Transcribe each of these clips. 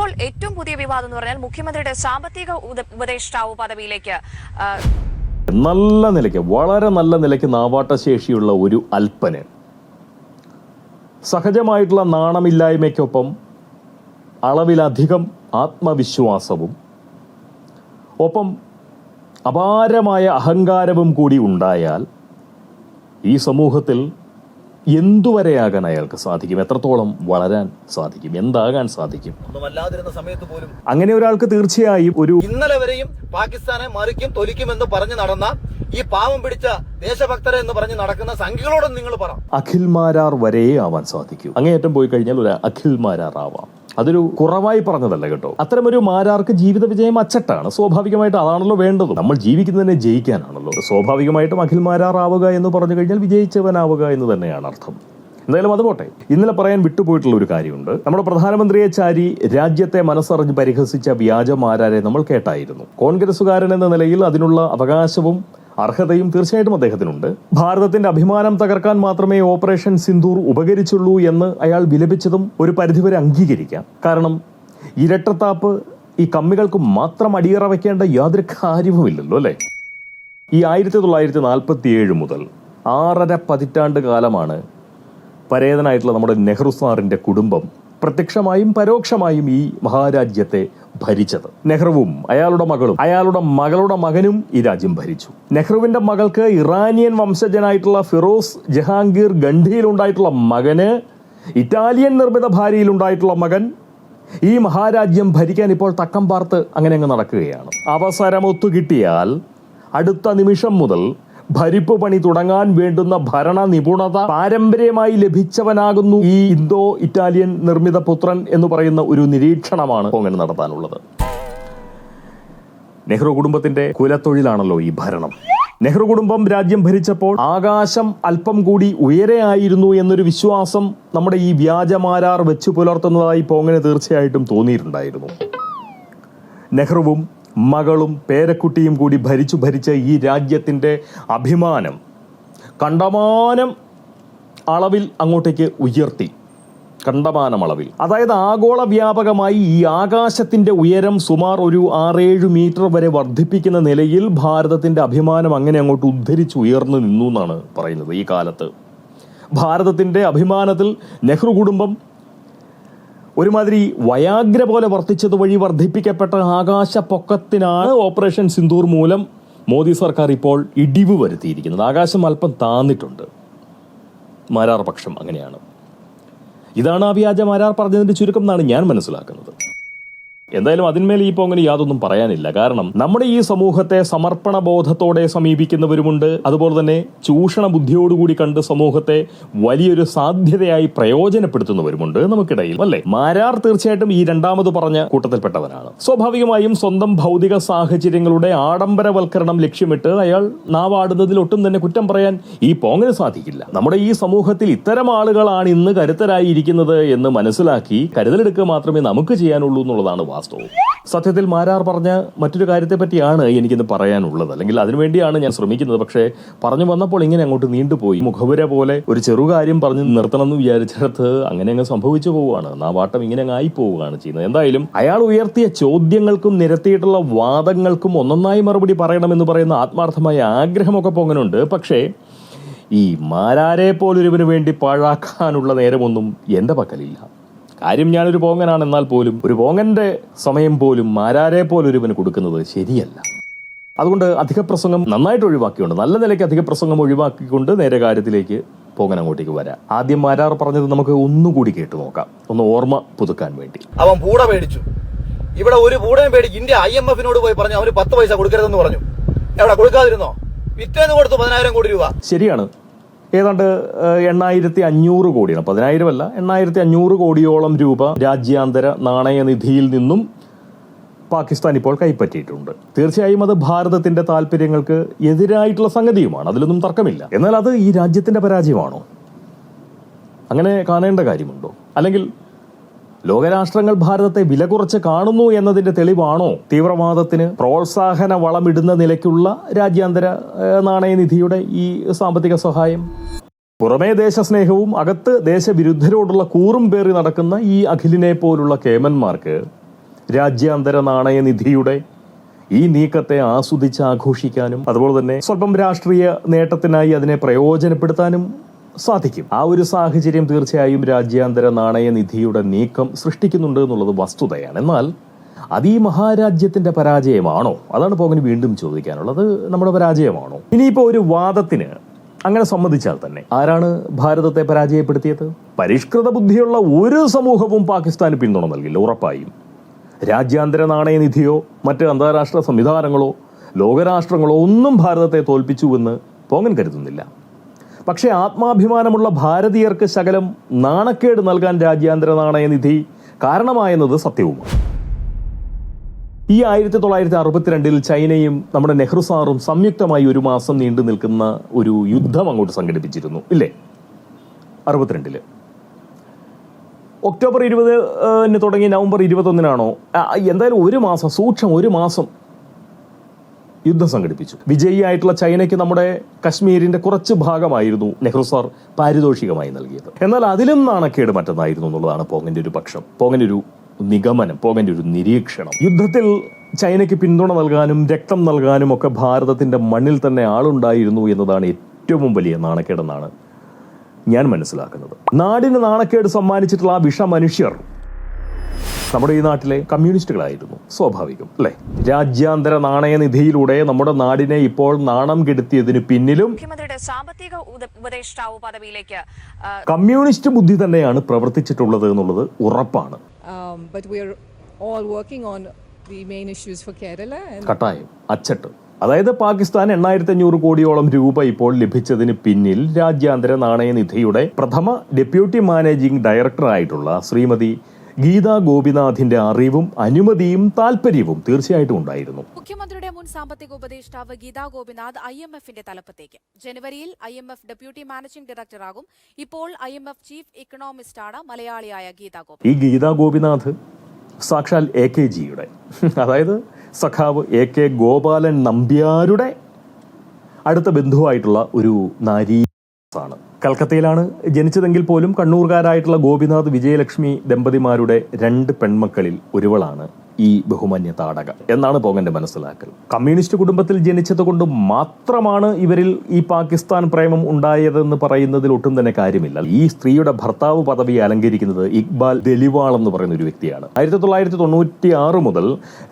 ഇപ്പോൾ ഏറ്റവും പുതിയ വിവാദം എന്ന് പറഞ്ഞാൽ മുഖ്യമന്ത്രിയുടെ സാമ്പത്തിക ഉപ- ഉപദേഷ്ടാവ് പദവിയിലേക്ക് നല്ല നിലയ്ക്ക് വളരെ നല്ല നിലയ്ക്ക് നാവാട്ട ശേഷിയുള്ള ഒരു അല്പന്. സഹജമായിട്ടുള്ള നാണമില്ലായ്മയ്ക്കൊപ്പം അളവിലധികം ആത്മവിശ്വാസവും ഒപ്പം അപാരമായ അഹങ്കാരവും കൂടി ഉണ്ടായാൽ ഈ സമൂഹത്തിൽ എന്തുവരെയാകാൻ അയാൾക്ക് സാധിക്കും? എത്രത്തോളം വളരാൻ സാധിക്കും? എന്താകാൻ സാധിക്കും? ഒന്നുമല്ലാതിരുന്ന സമയത്ത് പോലും അങ്ങനെ ഒരാൾക്ക് തീർച്ചയായും ഒരു ഇന്നലെ വരെയും പാകിസ്ഥാനെ മറിക്കും തൊലിക്കുമെന്ന് പറഞ്ഞു നടന്ന ഈ പാവം പിടിച്ച ദേശഭക്തരെ എന്ന് പറഞ്ഞ് നടക്കുന്ന സംഖ്യകളോടും നിങ്ങൾ പറ. അഖിൽമാരാർ വരെയേ വരെ ആവാൻ സാധിക്കൂ. അങ്ങേയറ്റം പോയി കഴിഞ്ഞാൽ ഒരു അഖിൽമാരാർ ആവാം. അതൊരു കുറവായി പറഞ്ഞതല്ല കേട്ടോ. അത്തരമൊരു മാരാർക്ക് ജീവിത വിജയം അച്ചട്ടാണ്. സ്വാഭാവികമായിട്ട് അതാണല്ലോ വേണ്ടത്. നമ്മൾ ജീവിക്കുന്നതിനെ ജയിക്കാനാണല്ലോ. സ്വാഭാവികമായിട്ടും അഖിൽ മാരാർ ആവുക എന്ന് പറഞ്ഞു കഴിഞ്ഞാൽ വിജയിച്ചവനാവുക എന്ന് തന്നെയാണ് അർത്ഥം. എന്തായാലും അത് പോട്ടെ. ഇന്നലെ പറയാൻ വിട്ടുപോയിട്ടുള്ള ഒരു കാര്യമുണ്ട്. നമ്മുടെ പ്രധാനമന്ത്രിയെ ചാരി രാജ്യത്തെ മനസ്സറിഞ്ഞ് പരിഹസിച്ച വ്യാജമാരാരെ നമ്മൾ കേട്ടായിരുന്നു. കോൺഗ്രസുകാരൻ എന്ന നിലയിൽ അതിനുള്ള അവകാശവും അർഹതയും തീർച്ചയായിട്ടും അദ്ദേഹത്തിനുണ്ട്. ഭാരതത്തിന്റെ അഭിമാനം തകർക്കാൻ മാത്രമേ ഓപ്പറേഷൻ സിന്ദൂർ ഉപകരിച്ചുള്ളൂ എന്ന് അയാൾ വിലപിച്ചതും ഒരു പരിധിവരെ അംഗീകരിക്കാം. കാരണം ഇരട്ടത്താപ്പ് ഈ കമ്മികൾക്ക് മാത്രം അടിയറ വയ്ക്കേണ്ട യാതൊരു കാര്യവുമില്ലല്ലോ അല്ലേ? ഈ ആയിരത്തി തൊള്ളായിരത്തി നാൽപ്പത്തി ഏഴ് മുതൽ ആറര പതിറ്റാണ്ട് കാലമാണ് പരേതനായിട്ടുള്ള നമ്മുടെ നെഹ്റു സാറിന്റെ കുടുംബം പ്രത്യക്ഷമായും പരോക്ഷമായും ഈ മഹാരാജ്യത്തെ ഭരിച്ചത്. നെഹ്റുവും അയാളുടെ മകളും അയാളുടെ മകളുടെ മകനും ഈ രാജ്യം ഭരിച്ചു. നെഹ്റുവിന്റെ മകൾക്ക് ഇറാനിയൻ വംശജനായിട്ടുള്ള ഫിറോസ് ജഹാംഗീർ ഗണ്ഡിയിലുണ്ടായിട്ടുള്ള മകന് ഇറ്റാലിയൻ നിർമ്മിത ഭാര്യയിലുണ്ടായിട്ടുള്ള മകൻ ഈ മഹാരാജ്യം ഭരിക്കാൻ ഇപ്പോൾ തക്കം പാർത്ത് അങ്ങനെ അങ്ങ് നടക്കുകയാണ്. അവസരം ഒത്തുകിട്ടിയാൽ അടുത്ത നിമിഷം മുതൽ ഭരിപ്പ് പണി തുടങ്ങാൻ വേണ്ടുന്ന ഭരണ നിപുണത പാരമ്പര്യമായി ലഭിച്ചവനാകുന്നു ഈ ഇന്തോ ഇറ്റാലിയൻ നിർമ്മിത പുത്രൻ എന്ന് പറയുന്ന ഒരു നിരീക്ഷണമാണ് അങ്ങനെ നടത്താനുള്ളത്. നെഹ്റു കുടുംബത്തിന്റെ കുലത്തൊഴിലാണല്ലോ ഈ ഭരണം. നെഹ്റു കുടുംബം രാജ്യം ഭരിച്ചപ്പോൾ ആകാശം അല്പം കൂടി ഉയരെയായിരുന്നു എന്നൊരു വിശ്വാസം നമ്മുടെ ഈ വ്യാജമാരാർ വെച്ചു പുലർത്തുന്നതായി പോങ്ങനെ തീർച്ചയായിട്ടും തോന്നിയിട്ടുണ്ടായിരുന്നു. നെഹ്റുവും മകളും പേരക്കുട്ടിയും കൂടി ഭരിച്ചു ഭരിച്ച ഈ രാജ്യത്തിന്റെ അഭിമാനം കണ്ടമാനം അളവിൽ അങ്ങോട്ടേക്ക് ഉയർത്തി. കണ്ടമാനം അളവിൽ. അതായത് ആഗോള വ്യാപകമായി ഈ ആകാശത്തിന്റെ ഉയരം സുമാർ ഒരു ആറേഴ് മീറ്റർ വരെ വർദ്ധിപ്പിക്കുന്ന നിലയിൽ ഭാരതത്തിന്റെ അഭിമാനം അങ്ങനെ അങ്ങോട്ട് ഉദ്ധരിച്ച് ഉയർന്നു നിന്നു എന്നാണ് പറയുന്നത് ഈ കാലത്ത്. ഭാരതത്തിന്റെ അഭിമാനത്തിൽ നെഹ്റു കുടുംബം ഒരുമാതിരി വയാഗ്ര പോലെ വർദ്ധിച്ചത് വഴി വർദ്ധിപ്പിക്കപ്പെട്ട ആകാശ പൊക്കത്തിനാണ് ഓപ്പറേഷൻ സിന്ദൂർ മൂലം മോദി സർക്കാർ ഇപ്പോൾ ഇടിവ് വരുത്തിയിരിക്കുന്നത്. ആകാശം അല്പം താന്നിട്ടുണ്ട്. മാരാർ പക്ഷം അങ്ങനെയാണ്. ഇതാണ് ആ വ്യാജ മാരാർ പറഞ്ഞതിന്റെ ചുരുക്കം എന്നാണ് ഞാൻ മനസ്സിലാക്കുന്നത്. എന്തായാലും അതിന്മേൽ ഈ അങ്ങനെ യാതൊന്നും പറയാനില്ല. കാരണം നമ്മുടെ ഈ സമൂഹത്തെ സമർപ്പണ ബോധത്തോടെ സമീപിക്കുന്നവരുമുണ്ട്. അതുപോലെ തന്നെ ചൂഷണ ബുദ്ധിയോടുകൂടി കണ്ട് സമൂഹത്തെ വലിയൊരു സാധ്യതയായി പ്രയോജനപ്പെടുത്തുന്നവരുമുണ്ട് നമുക്കിടയിൽ അല്ലേ? മാരാർ തീർച്ചയായിട്ടും ഈ രണ്ടാമത് പറഞ്ഞ കൂട്ടത്തിൽപ്പെട്ടവനാണ്. സ്വാഭാവികമായും സ്വന്തം ഭൗതിക സാഹചര്യങ്ങളുടെ ആഡംബരവൽക്കരണം ലക്ഷ്യമിട്ട് അയാൾ നാവാടുന്നതിൽ ഒട്ടും തന്നെ കുറ്റം പറയാൻ ഈ പോങ്ങിന് സാധിക്കില്ല. നമ്മുടെ ഈ സമൂഹത്തിൽ ഇത്തരം ആളുകളാണ് ഇന്ന് കരുത്തരായി ഇരിക്കുന്നത് എന്ന് മനസ്സിലാക്കി കരുതലെടുക്കുക മാത്രമേ നമുക്ക് ചെയ്യാനുള്ളൂ എന്നുള്ളതാണ് വാസ്തവം. സത്യത്തിൽ മാരാർ പറഞ്ഞ മറ്റൊരു കാര്യത്തെ പറ്റിയാണ് എനിക്കിന്ന് പറയാനുള്ളത്. അല്ലെങ്കിൽ അതിനുവേണ്ടിയാണ് ഞാൻ ശ്രമിക്കുന്നത്. പക്ഷേ പറഞ്ഞു വന്നപ്പോൾ ഇങ്ങനെ അങ്ങോട്ട് നീണ്ടുപോയി. മുഖവുര പോലെ ഒരു ചെറുകാര്യം പറഞ്ഞ് നിർത്തണം എന്ന് വിചാരിച്ചിടത്ത് അങ്ങനെ അങ്ങ് സംഭവിച്ചു പോവുകയാണ്. നാവാട്ടം ഇങ്ങനെ അങ്ങ് ആയി പോവുകയാണ് ചെയ്യുന്നത്. എന്തായാലും അയാൾ ഉയർത്തിയ ചോദ്യങ്ങൾക്കും നിരത്തിയിട്ടുള്ള വാദങ്ങൾക്കും ഒന്നൊന്നായി മറുപടി പറയണമെന്ന് പറയുന്ന ആത്മാർത്ഥമായ ആഗ്രഹമൊക്കെ പൊങ്ങനുണ്ട്. പക്ഷേ ഈ മാരാരെ പോലൊരുവിന് വേണ്ടി പാഴാക്കാനുള്ള നേരമൊന്നും എന്റെ പക്കലില്ല. കാര്യം ഞാനൊരു പോങ്ങനാണ് എന്നാൽ പോലും ഒരു പോങ്ങന്റെ സമയം പോലും മാരാരെ പോലൊരുവന് കൊടുക്കുന്നത് ശരിയല്ല. അതുകൊണ്ട് അധിക പ്രസംഗം നന്നായിട്ട് ഒഴിവാക്കിയുണ്ട് നല്ല നിലയ്ക്ക് അധിക പ്രസംഗം ഒഴിവാക്കിക്കൊണ്ട് നേരെ കാര്യത്തിലേക്ക് പോകാൻ അങ്ങോട്ടേക്ക് വരാം. ആദ്യം മാരാർ പറഞ്ഞത് നമുക്ക് ഒന്നുകൂടി കേട്ടു നോക്കാം. ഒന്ന് ഓർമ്മ പുതുക്കാൻ വേണ്ടി. അവൻ പൂട പേടിച്ചു ഇവിടെ ഒരു പൂടയും പേടിച്ച് ഇന്ത്യ ഐ എം എഫിനോട് പോയി പറഞ്ഞു അവന് പത്ത് പൈസ കൊടുക്കരുതെന്ന് പറഞ്ഞു. എവിടെ കൊടുക്കാതിരുന്നോ? വിറ്റേന്ന് കൊടുത്തു പതിനായിരം കോടി രൂപ. ശരിയാണ്. ഏതാണ്ട് എണ്ണായിരത്തി അഞ്ഞൂറ് കോടിയാണ്. പതിനായിരം അല്ല എണ്ണായിരത്തി അഞ്ഞൂറ് കോടിയോളം രൂപ രാജ്യാന്തര നാണയനിധിയിൽ നിന്നും പാകിസ്ഥാൻ ഇപ്പോൾ കൈപ്പറ്റിയിട്ടുണ്ട്. തീർച്ചയായും അത് ഭാരതത്തിന്റെ താല്പര്യങ്ങൾക്ക് എതിരായിട്ടുള്ള സംഗതിയുമാണ്. അതിലൊന്നും തർക്കമില്ല. എന്നാൽ അത് ഈ രാജ്യത്തിന്റെ പരാജയമാണോ? അങ്ങനെ കാണേണ്ട കാര്യമുണ്ടോ? അല്ലെങ്കിൽ ലോകരാഷ്ട്രങ്ങൾ ഭാരതത്തെ വില കുറച്ച് കാണുന്നു എന്നതിന്റെ തെളിവാണോ? തീവ്രവാദത്തിന് പ്രോത്സാഹന വളമിടുന്ന നിലയ്ക്കുള്ള രാജ്യാന്തര നാണയനിധിയുടെ ഈ സാമ്പത്തിക സഹായം? പുറമേ ദേശസ്നേഹവും അകത്ത് ദേശവിരുദ്ധരോടുള്ള കൂറും പേറി നടക്കുന്ന ഈ അഖിലിനെ പോലുള്ള കേമന്മാർക്ക് രാജ്യാന്തര നാണയനിധിയുടെ ഈ നീക്കത്തെ ആസ്വദിച്ച് ആഘോഷിക്കാനും അതുപോലെ തന്നെ സ്വല്പം രാഷ്ട്രീയ നേട്ടത്തിനായി അതിനെ പ്രയോജനപ്പെടുത്താനും സാധിക്കും. ആ ഒരു സാഹചര്യം തീർച്ചയായും രാജ്യാന്തര നാണയനിധിയുടെ നീക്കം സൃഷ്ടിക്കുന്നുണ്ട് എന്നുള്ളത് വസ്തുതയാണ്. എന്നാൽ അത് ഈ മഹാരാജ്യത്തിന്റെ പരാജയമാണോ? അതാണ് പോകന് വീണ്ടും ചോദിക്കാനുള്ളത്. നമ്മുടെ പരാജയമാണോ? ഇനിയിപ്പോ ഒരു വാദത്തിന് അങ്ങനെ സമ്മതിച്ചാൽ തന്നെ ആരാണ് ഭാരതത്തെ പരാജയപ്പെടുത്തിയത്? പരിഷ്കൃത ബുദ്ധിയുള്ള ഒരു സമൂഹവും പാകിസ്ഥാന് പിന്തുണ നൽകില്ല ഉറപ്പായും. രാജ്യാന്തര നാണയനിധിയോ മറ്റ് അന്താരാഷ്ട്ര സംവിധാനങ്ങളോ ലോകരാഷ്ട്രങ്ങളോ ഒന്നും ഭാരതത്തെ തോൽപ്പിച്ചുവെന്ന് പോങ്ങൻ കരുതുന്നില്ല. പക്ഷേ ആത്മാഭിമാനമുള്ള ഭാരതീയർക്ക് ശകലം നാണക്കേട് നൽകാൻ രാജ്യാന്തര നാണയനിധി കാരണമായെന്നത് സത്യവും ഈ ആയിരത്തി തൊള്ളായിരത്തി അറുപത്തിരണ്ടിൽ ചൈനയും നമ്മുടെ നെഹ്റു സാറും സംയുക്തമായി ഒരു മാസം നീണ്ടു നിൽക്കുന്ന ഒരു യുദ്ധം അങ്ങോട്ട് സംഘടിപ്പിച്ചിരുന്നു ഇല്ലേ? അറുപത്തിരണ്ടിൽ. ഒക്ടോബർ ഇരുപതിന് തുടങ്ങി നവംബർ ഇരുപത്തൊന്നിനാണോ? എന്തായാലും ഒരു മാസം സൂക്ഷ്മം ഒരു മാസം യുദ്ധം സംഘടിപ്പിച്ചു. വിജയിയായിട്ടുള്ള ചൈനയ്ക്ക് നമ്മുടെ കശ്മീരിന്റെ കുറച്ച് ഭാഗമായിരുന്നു നെഹ്റു സാർ പാരിതോഷികമായി നൽകിയത്. എന്നാൽ അതിലും നാണക്കേട് മറ്റൊന്നായിരുന്നു എന്നുള്ളതാണ് പോങ്ങിന്റെ ഒരു പക്ഷം. പോങ്ങിന്റെ ഒരു നിഗമനം പോങ്ങിന്റെ ഒരു നിരീക്ഷണം. യുദ്ധത്തിൽ ചൈനയ്ക്ക് പിന്തുണ നൽകാനും രക്തം നൽകാനും ഒക്കെ ഭാരതത്തിന്റെ മണ്ണിൽ തന്നെ ആളുണ്ടായിരുന്നു എന്നതാണ് ഏറ്റവും വലിയ നാണക്കേടെന്നാണ് ഞാൻ മനസ്സിലാക്കുന്നത്. നാടിന് നാണക്കേട് സമ്മാനിച്ചിട്ടുള്ള ആ വിഷ മനുഷ്യർ നമ്മുടെ ഈ നാട്ടിലെ കമ്മ്യൂണിസ്റ്റുകളായിരുന്നു സ്വാഭാവികം അല്ലെ രാജ്യാന്തര നാണയനിധിയിലൂടെ നമ്മുടെ നാടിനെ ഇപ്പോൾ നാണം കെടുത്തിയതിന് പിന്നിലും മുഖ്യമന്ത്രിയുടെ സാമ്പത്തിക ഉപദേഷ്ടാവ് പദവിയിലേക്ക് കമ്മ്യൂണിസ്റ്റ് ബുദ്ധി തന്നെയാണ് പ്രവർത്തിച്ചിട്ടുള്ളത് എന്നുള്ളത് ഉറപ്പാണ് Um, but we're all working on the main issues for Kerala. And കട്ടായം അച്ചട്ട് അതായത് പാകിസ്ഥാൻ എണ്ണായിരത്തി അഞ്ഞൂറ് കോടിയോളം രൂപ ഇപ്പോൾ ലഭിച്ചതിന് പിന്നിൽ രാജ്യാന്തര നാണയനിധിയുടെ പ്രഥമ ഡെപ്യൂട്ടി മാനേജിംഗ് ഡയറക്ടറായിട്ടുള്ള ശ്രീമതി ഗീതാ ഗോപിനാഥിന്റെ അറിവും അനുമതിയും താല്പര്യവും തീർച്ചയായിട്ടും ഉണ്ടായിരുന്നു. മുഖ്യമന്ത്രിയുടെ മുൻ സാമ്പത്തിക ഉപദേഷ്ടാവ് ഗീതാ ഗോപിനാഥ് ഐ എം എഫിന്റെ തലപ്പത്തേക്ക്. ജനുവരിയിൽ I M F deputy managing ഡയറക്ടറാകും. ഇപ്പോൾ ഐ എം എഫ് ചീഫ് ഇക്കണോമിസ്റ്റാണ് മലയാളിയായ ഗീതാ ഗോപി ഈ ഗീതാ ഗോപിനാഥ് സാക്ഷാൽ എ കെ ജിയുടെ അതായത് സഖാവ് എ കെ ഗോപാലൻ നമ്പ്യാരുടെ അടുത്ത ബന്ധുവായിട്ടുള്ള ഒരു നാരീസാണ് കൽക്കത്തയിലാണ് ജനിച്ചതെങ്കിൽ പോലും കണ്ണൂർകാരായിട്ടുള്ള ഗോപിനാഥ് വിജയലക്ഷ്മി ദമ്പതിമാരുടെ രണ്ട് പെൺമക്കളിൽ ഒരുവളാണ്. ഈ ബഹുമാന്യ താടക എന്നാണ് പോകന്റെ മനസ്സിലാക്കൽ. കമ്മ്യൂണിസ്റ്റ് കുടുംബത്തിൽ ജനിച്ചത് കൊണ്ട് മാത്രമാണ് ഇവരിൽ ഈ പാകിസ്ഥാൻ പ്രേമം ഉണ്ടായതെന്ന് പറയുന്നതിൽ ഒട്ടും തന്നെ കാര്യമില്ല. ഈ സ്ത്രീയുടെ ഭർത്താവ് പദവി അലങ്കരിക്കുന്നത് ഇക്ബാൽ ദലിവാൾ എന്ന് പറയുന്ന ഒരു വ്യക്തിയാണ്. ആയിരത്തി തൊള്ളായിരത്തി തൊണ്ണൂറ്റി ആറ് മുതൽ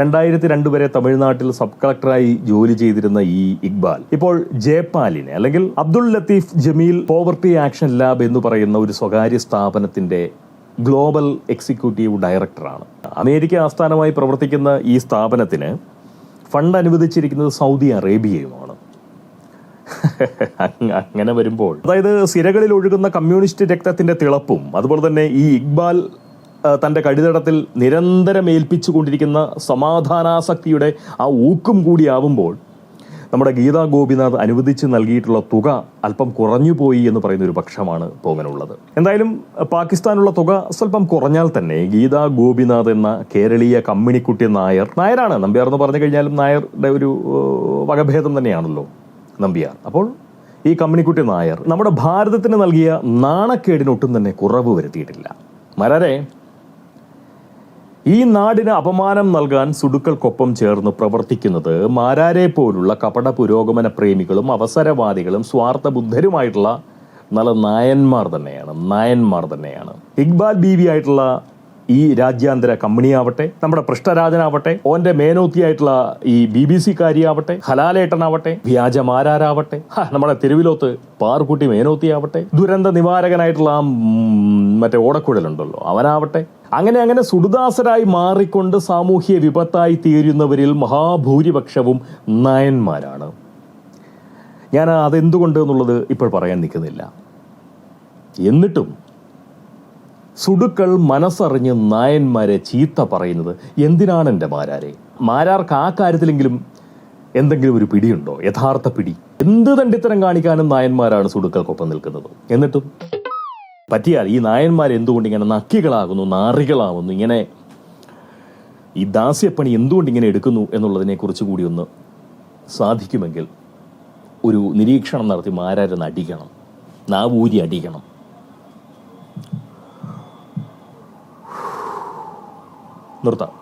രണ്ടായിരത്തി രണ്ട് വരെ തമിഴ്നാട്ടിൽ സബ് കളക്ടറായി ജോലി ചെയ്തിരുന്ന ഈ ഇക്ബാൽ ഇപ്പോൾ ജയപാലിനെ അല്ലെങ്കിൽ Abdul Latif Jameel poverty action lab എന്ന് പറയുന്ന ഒരു സ്വകാര്യ സ്ഥാപനത്തിന്റെ ഗ്ലോബൽ എക്സിക്യൂട്ടീവ് ഡയറക്ടറാണ്. അമേരിക്ക ആസ്ഥാനമായി പ്രവർത്തിക്കുന്ന ഈ സ്ഥാപനത്തിന് ഫണ്ട് അനുവദിച്ചിരിക്കുന്നത് സൗദി അറേബ്യയുമാണ്. അങ്ങ- അങ്ങനെ വരുമ്പോൾ അതായത് സിരകളിൽ ഒഴുകുന്ന കമ്മ്യൂണിസ്റ്റ് രക്തത്തിന്റെ തിളപ്പും അതുപോലെ തന്നെ ഈ ഇക്ബാൽ തന്റെ കടിതടത്തിൽ നിരന്തരം ഏൽപ്പിച്ചുകൊണ്ടിരിക്കുന്ന സമാധാനാസക്തിയുടെ ആ ഊക്കും കൂടിയാവുമ്പോൾ നമ്മുടെ ഗീതാ ഗോപിനാഥ് അനുവദിച്ച് നൽകിയിട്ടുള്ള തുക അല്പം കുറഞ്ഞുപോയി എന്ന് പറയുന്ന ഒരു പക്ഷമാണ് പോകാനുള്ളത് എന്തായാലും പാകിസ്ഥാനുള്ള തുക സ്വല്പം കുറഞ്ഞാൽ തന്നെ ഗീതാ ഗോപിനാഥ് എന്ന കേരളീയ കമ്മിണിക്കുട്ടി നായർ നായരാണ്. നമ്പ്യാർ എന്ന് പറഞ്ഞു കഴിഞ്ഞാലും നായരുടെ ഒരു വകഭേദം തന്നെയാണല്ലോ നമ്പ്യാർ. അപ്പോൾ ഈ കമ്മിണിക്കുട്ടി നായർ നമ്മുടെ ഭാരതത്തിന് നൽകിയ നാണക്കേടിനൊട്ടും തന്നെ കുറവ് വരുത്തിയിട്ടില്ല. മരരെ ഈ നാടിന് അപമാനം നൽകാൻ സുടുക്കൾക്കൊപ്പം ചേർന്ന് പ്രവർത്തിക്കുന്നത് മാരാരെ പോലുള്ള കപട പുരോഗമന പ്രേമികളും അവസരവാദികളും സ്വാർത്ഥ ബുദ്ധരുമായിട്ടുള്ള നല്ല നായന്മാർ തന്നെയാണ് നായന്മാർ തന്നെയാണ്. ഇക്ബാൽ ബീവി ആയിട്ടുള്ള ഈ രാജ്യാന്തര കമ്പനിയാവട്ടെ നമ്മുടെ പൃഷ്ഠരാജനാവട്ടെ ഓന്റെ മേനോത്തിയായിട്ടുള്ള ഈ ബി ബി സി കാരിയാവട്ടെ ഹലാലേട്ടനാവട്ടെ വ്യാജമാരാരാവട്ടെ നമ്മുടെ തെരുവിലോത്ത് പാർക്കുട്ടി മേനോത്തിയാവട്ടെ ദുരന്ത നിവാരകനായിട്ടുള്ള മറ്റേ ഓടക്കുഴലുണ്ടല്ലോ അവനാവട്ടെ അങ്ങനെ അങ്ങനെ സുടുദാസരായി മാറിക്കൊണ്ട് സാമൂഹ്യ വിപത്തായി തീരുന്നവരിൽ മഹാഭൂരിപക്ഷവും നായന്മാരാണ്. ഞാൻ അതെന്തുകൊണ്ട് എന്നുള്ളത് ഇപ്പോൾ പറയാൻ നിൽക്കുന്നില്ല. എന്നിട്ടും സുടുക്കൾ മനസ്സറിഞ്ഞ് നായന്മാരെ ചീത്ത പറയുന്നത് എന്തിനാണ് എന്റെ മാരാരെ? മാരാർക്ക് ആ കാര്യത്തിലെങ്കിലും എന്തെങ്കിലും ഒരു പിടിയുണ്ടോ? യഥാർത്ഥ പിടി. എന്ത് തണ്ടിത്തരം കാണിക്കാനും നായന്മാരാണ് സുടുക്കൾക്കൊപ്പം നിൽക്കുന്നത്? എന്നിട്ടും പറ്റിയാൽ ഈ നായന്മാർ എന്തുകൊണ്ട് ഇങ്ങനെ നക്കികളാകുന്നു നാറികളാകുന്നു ഇങ്ങനെ ഈ ദാസ്യപ്പണി എന്തുകൊണ്ട് ഇങ്ങനെ എടുക്കുന്നു എന്നുള്ളതിനെ കുറിച്ച് കൂടി ഒന്ന് സാധിക്കുമെങ്കിൽ ഒരു നിരീക്ഷണം നടത്തി മാരാരെന്ന് അടിക്കണം നാവൂരി അടിക്കണം. നിർത്താം.